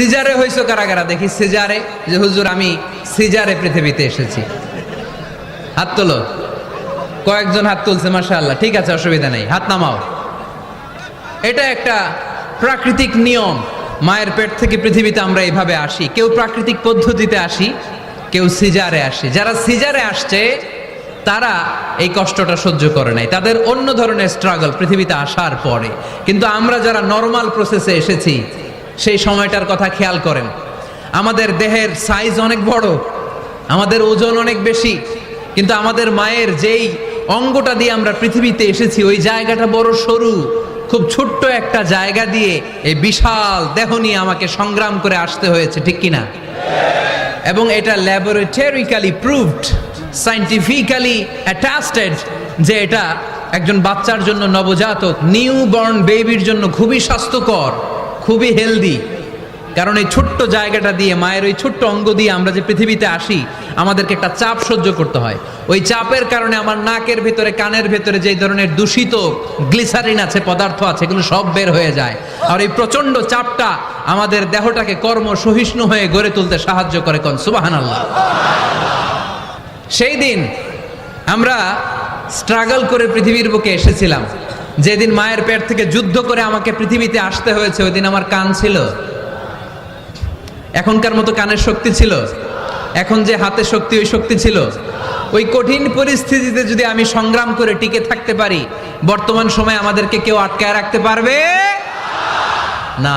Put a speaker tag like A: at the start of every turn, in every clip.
A: সিজারে হইছো কারা কারা দেখি সিজারে, যে হুজুর আমি সিজারে পৃথিবীতে এসেছি। হাত তোলো। কয়েকজন হাত তুলছে মাসা আল্লাহ ঠিক আছে, অসুবিধা নেই। হাত নামাও। এটা একটা প্রাকৃতিক নিয়ম। মায়ের পেট থেকে পৃথিবীতে আমরা এইভাবে আসি। কেউ প্রাকৃতিক পদ্ধতিতে আসি, কেউ সিজারে আসে। যারা সিজারে আসছে, তারা এই কষ্টটা সহ্য করে নাই। তাদের অন্য ধরনের স্ট্রাগল পৃথিবীতে আসার পরে। কিন্তু আমরা যারা নর্মাল প্রসেসে এসেছি সেই সময়টার কথা খেয়াল করেন। আমাদের দেহের সাইজ অনেক বড়, আমাদের ওজন অনেক বেশি, কিন্তু আমাদের মায়ের যেই অঙ্গটা দিয়ে আমরা পৃথিবীতে এসেছি, ওই জায়গাটা বড় সরু, খুব ছোট্ট একটা জায়গা দিয়ে এই বিশাল দেহ নিয়ে আমাকে সংগ্রাম করে আসতে হয়েছে, ঠিক কিনা এবং এটা ল্যাবরেটরিক্যালি প্রুভড সাইন্টিফিক্যালি অ্যাটাস্টেড যে এটা একজন বাচ্চার জন্য নবজাতক নিউ বর্ন বেবির জন্য খুবই স্বাস্থ্যকর। খুবই হেলদি কারণ এই ছোট্ট জায়গাটা দিয়ে, মায়ের ওই ছোট্ট অঙ্গ দিয়ে আমরা যে পৃথিবীতে আসি, আমাদেরকে একটা চাপ সহ্য করতে হয়। ওই চাপের কারণে আমার নাকের ভেতরে, কানের ভেতরে যে ধরনের দূষিত গ্লিসারিন আছে, পদার্থ আছে, এগুলো সব বের হয়ে যায়। আর এই প্রচণ্ড চাপটা আমাদের দেহটাকে কর্ম সহিষ্ণু হয়ে গড়ে তুলতে সাহায্য করে কন? সুবাহান আল্লাহ সেই দিন আমরা স্ট্রাগল করে পৃথিবীর বুকে এসেছিলাম। যেদিন মায়ের পেট থেকে যুদ্ধ করে আমাকে পৃথিবীতে আসতে হয়েছে, ওই দিন আমার কান ছিল। এখনকার মতো কানের শক্তি ছিল। এখন যে হাতে শক্তি, ওই শক্তি ছিল। ওই কঠিন পরিস্থিতিতে যদি আমি সংগ্রাম করে টিকে থাকতে পারি, বর্তমান সময়ে আমাদেরকে কেউ আটকায় রাখতে পারবে? না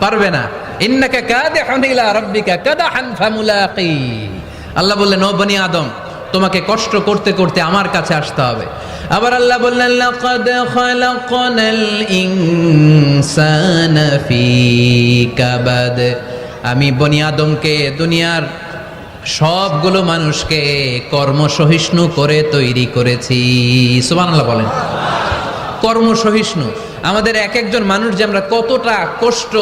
A: পারবে না। ইন্নাকা কাদিহুন ইলা রাব্বিকা কাদাহান ফামুলাকি। আল্লাহ বললেন, ও বনি আদম তোমাকে কষ্ট করতে করতে আমার কাছে আসতে হবে। আবার আল্লাহ বললেন আমি বনি আদমকে, দুনিয়ার সবগুলো মানুষকে কর্মসহিষ্ণু করে তৈরি করেছি। সুবহানাল্লাহ বলেন। কর্মসহিষ্ণু। আমাদের এক একজন মানুষ যে আমরা কতটা কষ্ট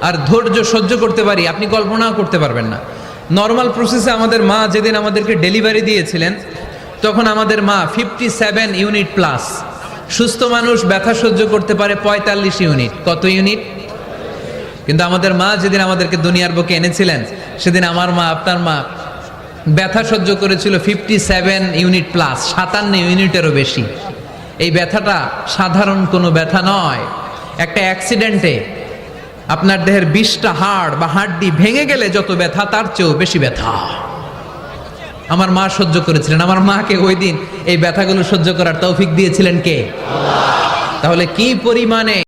A: আর ধৈর্য সহ্য করতে পারি, আপনি কল্পনাও করতে পারবেন না। নর্মাল প্রসেসে আমাদের মা যেদিন আমাদেরকে ডেলিভারি দিয়েছিলেন, তখন আমাদের মা ফিফটি সেভেন ইউনিট প্লাস সুস্থ মানুষ, ব্যথা সহ্য করতে পারে পঁয়তাল্লিশ ইউনিট কত ইউনিট কিন্তু আমাদের মা যেদিন আমাদেরকে দুনিয়ার বুকে এনেছিলেন, সেদিন আমার মা, আপনার মা, ব্যথা সহ্য করেছিল ফিফটি সেভেন ইউনিট প্লাস সাতান্ন ইউনিটেরও বেশি। এই ব্যথাটা সাধারণ কোনো ব্যথা নয়। একটা অ্যাক্সিডেন্টে আপনার দেহের বিশটা হাড় বা হাড্ডি ভেঙে গেলে যত ব্যথা, তার চেয়েও বেশি ব্যথা। আমার মা সহ্য করেছিলেন। আমার মাকে ওই দিন এই ব্যথাগুলো সহ্য করার তৌফিক দিয়েছিলেন কে? তাহলে কি পরিমাণে